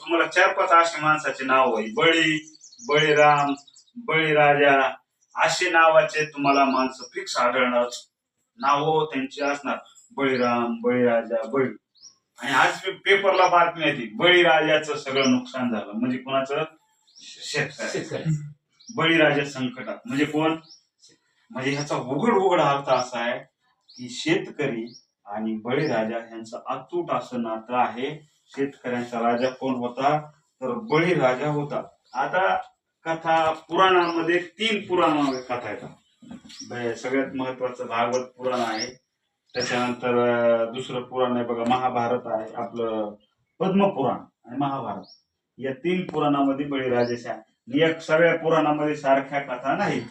तुम्हाला चार पाच असे माणसाचे नाव आहे. बळी बळीराम बळीराजा असे नावाचे तुम्हाला माणसं फिक्स आढळणार नाव त्यांची असणार. बळीराम बळीराजा बळी. आणि आज पेपरला बातमी येते बळीराजाचं सगळं नुकसान झालं. म्हणजे कोणाचं? शेतकरी शेतकरी बळीराजा संकटात. म्हणजे कोण? म्हणजे ह्याचा उघड उघड अर्थ असा आहे की शेतकरी आणि बळीराजा यांचं अतूट असं नातं आहे. शेतकऱ्यांचा राजा कोण होता? तर बळीराजा होता. आता कथा पुराणामध्ये तीन पुराण कथा येतात सगळ्यात महत्वाचं भागवत पुराण आहे. त्याच्यानंतर दुसरं पुराण आहे बघा महाभारत आहे आपलं पद्मपुराण आणि महाभारत. या तीन पुराणामध्ये बळीराजाच्या एक सगळ्या पुराणामध्ये सारख्या कथा नाहीत.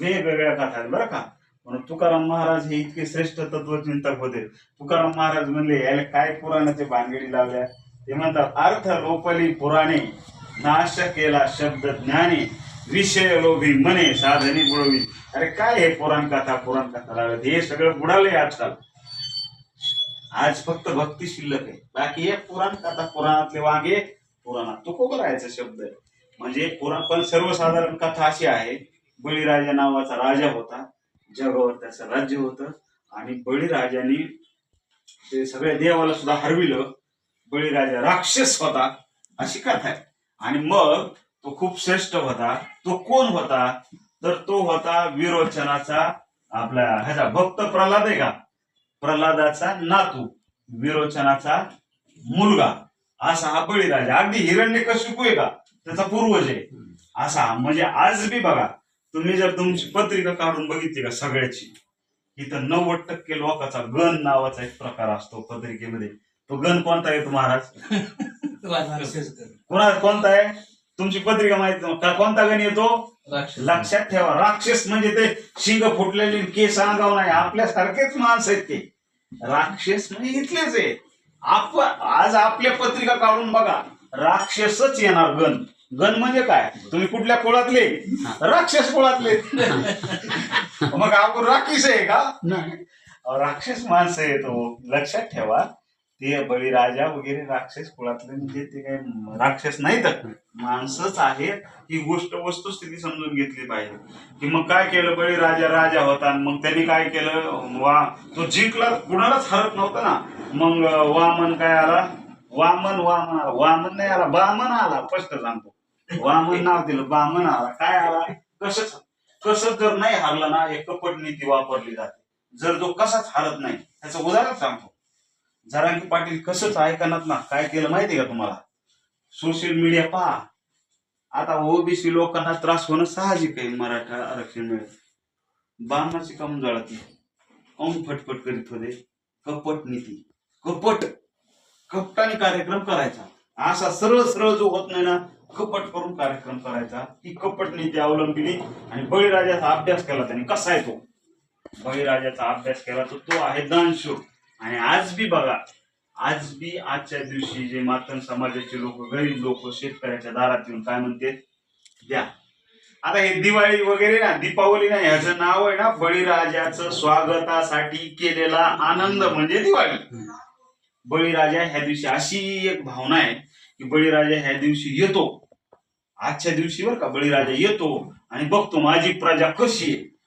वेगवेगळ्या कथा आहेत बरं का? म्हणून तुकाराम महाराज हे इतके श्रेष्ठ तत्वचिंतक होते. तुकाराम महाराज म्हणले याला काय पुराणाचे भानगडी लावल्या? ते म्हणतात अर्थ लोपली पुराणे नाश केला शब्द ज्ञाने विषय लोभी मने साधने बुडवी. अरे काय हे पुराण कथा पुराण कथा लावल्यात हे सगळं बुडालंय आजकाल. आज फक्त भक्ती शिल्लक आहे. बाकी हे पुराण कथा पुराणातले वागे पुराणात तुकोबर राहायचा शब्द आहे. म्हणजे पुराण पण सर्वसाधारण कथा अशी आहे. बळीराजा नावाचा राजा होता. जगावर त्याचं राज्य होतं. आणि बळीराजाने ते सगळ्या देवाला सुद्धा हरविलं. बळीराजा राक्षस होता अशी कथा आहे. आणि मग तो खूप श्रेष्ठ होता तो कोण होता? तर तो होता विरोचनाचा आपला ह्याचा भक्त प्रल्हाद आहे का? प्रल्हादाचा नातू विरोचनाचा मुलगा. असा हा बळीराजा. अगदी हिरण्य कशिपू आहे का? त्याचा पूर्वज आहे. असा म्हणजे आज बी बघा तुम्ही जर तुमची पत्रिका काढून बघितली का सगळ्याची इथं नव्वद टक्के लोकांचा गण नावाचा एक प्रकार असतो पत्रिकेमध्ये. तो गण कोणता येतो महाराज? कोणा कोणता आहे? तुमची पत्रिका माहिती कोणता गण येतो? लक्षात ठेवा. राक्षस म्हणजे ते शिंग फुटलेली केस अंगाव नाही. आपल्यासारखेच माणसं आहेत ते. राक्षस म्हणजे इथलेच आहे. आप आज आपल्या पत्रिका काढून बघा. राक्षसच येणार गण. गण म्हणजे काय? तुम्ही कुठल्या कुळातले? राक्षस कुळातले. मग आपण राक्षस आहे का? राक्षस माणसं येतो लक्षात ठेवा ते बळीराजा वगैरे राक्षस कुळातले म्हणजे ते काय राक्षस नाही तर माणसंच आहेत ही गोष्ट वस्तुस्थिती समजून घेतली पाहिजे. की मग काय केलं? बळीराजा राजा होता आणि मग त्यांनी काय केलं? वा तो जिंकला कुणालाच हरत नव्हता ना. मग वामन काय आला? वामन वामन आला. वामन नाही आला बामन आला. स्पष्ट सांगतो. वामन नाव दिलं बामन आला. काय आला? कसच कसं जर नाही हरलं ना एक कपट नीती वापरली जाते. जर तो कसाच हरत नाही त्याचं उदाहरण सांगतो. जरांगी पाटील कसंच ऐकणार ना काय केलं माहिती का तुम्हाला? सोशल मीडिया पहा. आता ओबीसी लोकांना त्रास होणं साहजिक आहे मराठा आरक्षण मिळेल बाणाची काम जळत. कम फटफट करीत होते. कपट नीती. कपट. कपटाने कार्यक्रम करायचा. असा सरळ सरळ जो होत नाही ना कपट करून कार्यक्रम करायचा. ती कपट नीती अवलंबिली आणि बळीराजाचा अभ्यास केला त्याने. कसा आहे तो? बळीराजाचा अभ्यास केला तर तो आहे दानशूर. आणि आज बी बघा आज बी आजच्या दिवशी जे मातंग समाजाचे लोक गरीब लोक शेतकऱ्याच्या दारात येऊन काय म्हणते? द्या. आता हे दिवाळी वगैरे ना दीपावली ना ह्याचं नाव आहे ना बळीराजाचं स्वागतासाठी केलेला आनंद म्हणजे दिवाळी. बळीराजा ह्या दिवशी अशी एक भावना आहे की बळीराजा ह्या दिवशी येतो. आजच्या दिवशी बर का बळीराजा येतो आणि बघतो माझी प्रजा कशी आहे.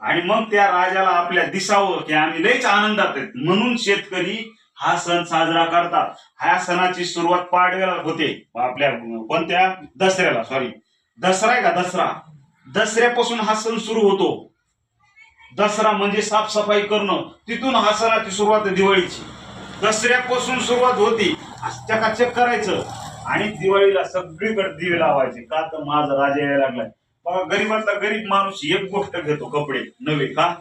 आणि मग त्या राजाला आपल्या दिसावं की आम्ही लयच आनंदात आहेत. म्हणून शेतकरी हा सण साजरा करतात. ह्या सणाची सुरुवात पाडव्याला होते. आपल्या कोणत्या? दसऱ्याला सॉरी दसरा आहे का दसरा? दसऱ्यापासून हा सण सुरू होतो. दसरा म्हणजे साफसफाई करणं. तिथून हा सणाची सुरुवात दिवाळीची. दसऱ्यापासून सुरुवात होती. चकाचक करायचं. आणि दिवाळीला सगळीकडे दिवे लावायचे. का तर माझा राजा यायला लागलाय. बघा गरीबातला गरीब माणूस एक गोष्ट घेतो कपडे. नवे का?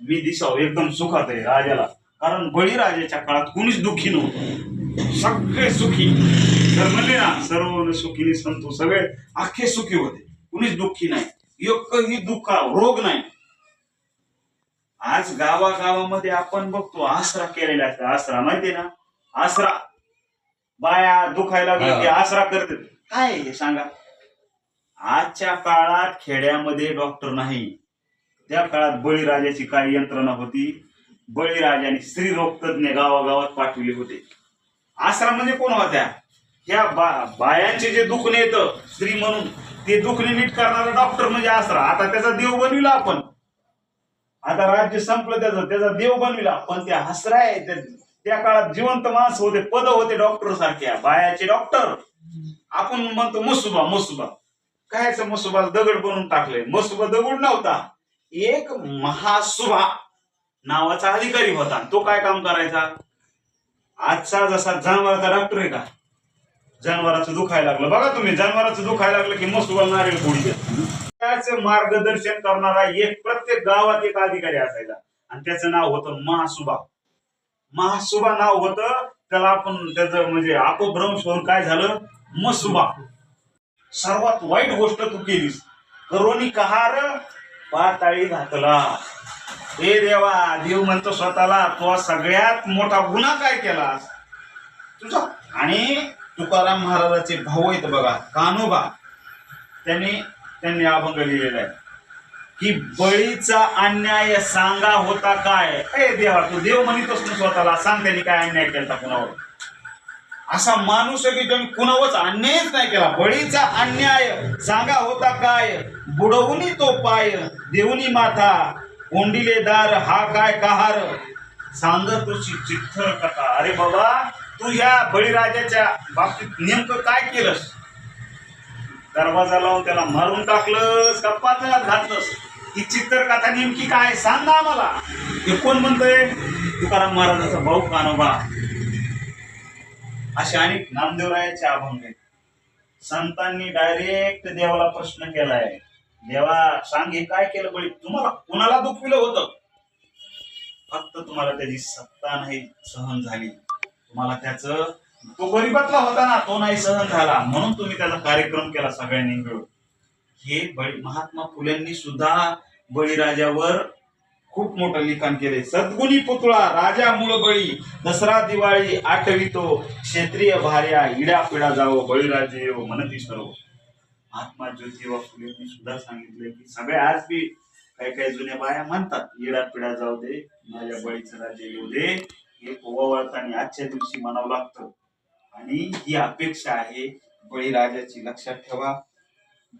मी दिसाव एकदम सुखात आहे राजाला. कारण बळीराजाच्या काळात कुणीच दुःखी नव्हतं. सगळे सुखी. तर म्हणले ना सर्व सुखीने संतो सगळे अख्खे सुखी होते. कुणीच दुःखी नाही. एकही दुःख रोग नाही. आज गावागावामध्ये आपण बघतो आसरा केलेला असतो आसरा माहितीये ना? आसरा. बाया दुखायला लागली की आसरा करते. काय हे सांगा? आजच्या काळात खेड्यामध्ये डॉक्टर नाही. त्या काळात बळीराजाची काय यंत्रणा होती? बळीराजाने स्त्री रोग तज्ञ गावागावात पाठवले होते. आसरा म्हणजे कोण होत्या? ह्या बा- बायांचे जे दुखणे येतं स्त्री म्हणून ते दुखणे नीट करणारा डॉक्टर म्हणजे आसरा. आता त्याचा देव बनविला आपण. आता राज्य संपलं त्याचं त्याचा देव बनविला. पण ते हसराय त्या- काळात जिवंत माणसं होते पद होते डॉक्टर सारख्या बायाचे डॉक्टर आपण म्हणतो मसुबा मसुबा. कायचं मसुबा दगड बनवून टाकले मसुबा दगड नव्हता. एक महासुभा नावाचा अधिकारी होता. तो काय काम करायचा? आजचा जसा जनावराचा डॉक्टर आहे का? जनावराचं दुखायला लागलं. बघा तुम्ही जनावराचं दुखायला लागलं की मसुबा नारळ गोडी त्याच मार्गदर्शन करणारा एक प्रत्येक गावात एक अधिकारी असायचा. आणि त्याचं नाव होतं महासुबा महासुभा नाव होतं त्याला आपण त्याचं म्हणजे अपभ्रंश होऊन काय झालं? मसुभा. सर्वात वाईट गोष्ट तू केलीस. करोनी कहार पाताळी घातला. हे देवा देव म्हणतो स्वतःला तो सगळ्यात मोठा गुन्हा काय केलास? तुझा. आणि तुकाराम महाराजाचे भाऊ आहेत बघा कानोबा त्यांनी त्यांनी अभंग लिहिलेला आहे. की बळीचा अन्याय सांगा होता काय? ए देवा तू देव म्हणतोस ना स्वतःला. सांग त्यांनी काय अन्याय केला कुणावर? असा माणूस आहे की त्यांनी कुणावरच अन्यायच नाही केला. बळीचा अन्याय सांगा होता काय? बुडवूनी तो पाय देऊनी माथा कोंडिले दार हा काय कहार? सांग तुझी चिठ्ठर कथा. अरे बाबा तू ह्या बळीराजाच्या बाबतीत नेमकं काय केलंस? दरवाजा लावून त्याला मारून टाकलंस का पातळात घातलंस? ही चित्रकथा नेमकी काय? सांग ना आम्हाला. हे कोण म्हणतोय? तुकाराम महाराजाचा भाऊ कानोबा असे अनेक नामदेवरायाचे अभंग आहेत. संतांनी डायरेक्ट देवाला प्रश्न केलाय. देवा सांग हे काय केलं बळी? तुम्हाला कुणाला दुखविलं होतं? फक्त तुम्हाला त्याची सत्ता नाही सहन झाली. तुम्हाला त्याचं तो गरीबातला होता ना तो नाही सहन झाला. म्हणून तुम्ही त्याचा कार्यक्रम केला सगळ्यांनी मिळून. हे बळी महात्मा फुलेंनी सुद्धा बळीराजावर खूप मोठं लिखाण केले सद्गुणी पुतळा राजा मूळ बळी दसरा दिवाळी आठवितो क्षेत्रीय भार्या इडा पिडा जावो बळीराजे येवो मनती सर्व. महात्मा ज्योतिबा फुलेंनी सुद्धा सांगितले की सगळे आज बी काही काही जुन्या बाया म्हणतात इडा पिडा जाऊ दे माझ्या बळीचं राज्य येऊ दे. हे ओवाळताना आजच्या दिवशी म्हणावं लागतं. आणि ही अपेक्षा आहे बळीराजाची. लक्षात ठेवा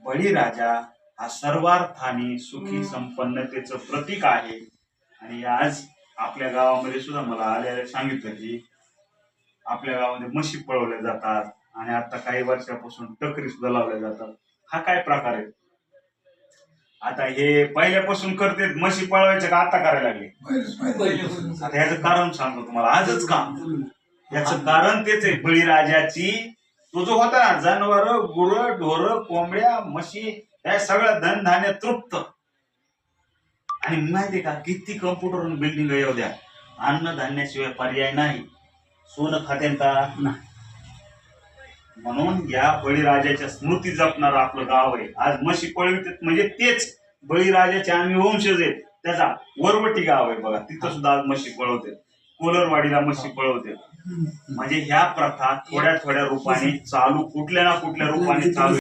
बळीराजा हा सर्वार्थाने सुखी संपन्नतेचं प्रतीक आहे. आणि आज आपल्या गावामध्ये सुद्धा मला आल्याला सांगितलं की आपल्या गावामध्ये म्हशी पळवल्या जातात आणि आता काही वर्षापासून टकरी सुद्धा लावल्या जातात. हा काय प्रकार आहे? आता हे पहिल्यापासून करते म्हशी पळवायचे का आता करायला लागले? आता ह्याचं कारण सांगतो तुम्हाला. आजच का? याचं कारण तेच आहे बळीराजाची. तो जो होता ना जनावर गुर ढोर कोंबड्या म्हशी या सगळं धनधान्य तृप्त. आणि माहितीये का किती कम्प्युटर बिल्डिंग येऊ द्या. अन्नधान्याशिवाय पर्याय नाही. सोनं खात्यान का? म्हणून या बळीराजाच्या स्मृती जपणार आपलं गाव आहे. आज म्हशी पळवित म्हणजे तेच बळीराजाचे आम्ही वंशज आहेत. त्याचा वरवटी गाव आहे बघा. तिथं सुद्धा आज म्हशी पळवते कोलरवाडीला म्हशी पळवते म्हणजे ह्या प्रथा थोड्या थोड्या रूपाने चालू कुठल्या ना कुठल्या रूपाने चालू